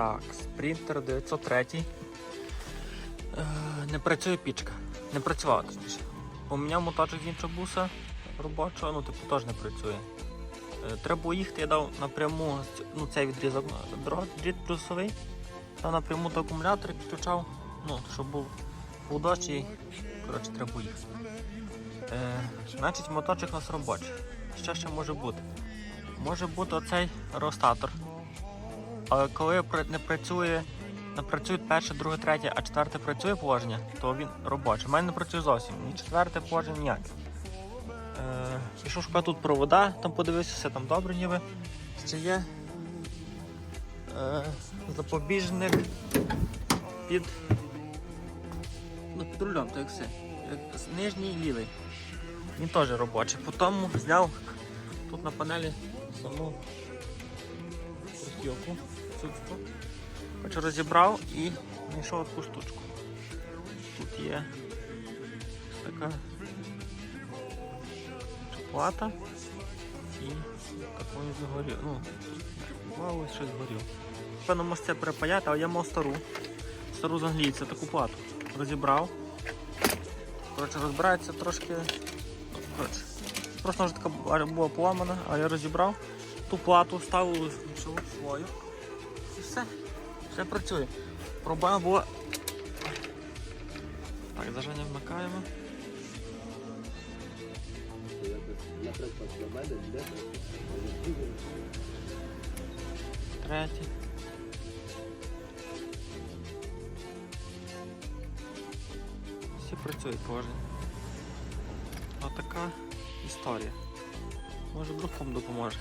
Так, спринтер 903. Е, не працює пічка. Не працювала точніше. Поміняв моточок з іншого буса робочого, ну типу теж не працює. Е, треба їхати, я дав напряму ну, цей відрізок дріт плюсовий. Дав напряму до акумулятора підключав, ну, щоб був, дощ коротше, треба їхати. Е, значить, моточок у нас робочий. Що ще може бути? Може бути оцей ростатор. Але коли не працює, не працюють перше, друге, третє, а четверте працює положення, то він робочий. У мене не працює зовсім. Ні четверте положення, ніяке. Е, пішов шукати тут провода, там подивився, все там добре ніби. Ще є е, запобіжник під, ну, під рулем, то як все. Нижній і лівий. Він теж робочий. Потім зняв тут на панелі саму розйоку, цюцьку. Коротше, розібрав і знайшов таку штучку. Тут є така плата і так він згорів. Ну, вау, щось згорів. Певно, може це припаяти, але я мав стару. Стару з англійця, таку плату. Розібрав. Коротше, розбирається трошки. Коротше, просто вже така була поламана, а я розібрав. Ту плату ставив свою. І все. Все працює. Проблема була. Так, зажання вмикаємо. Третій. Всі працюють кожен. Отака історія. Може вдруг кому допоможе.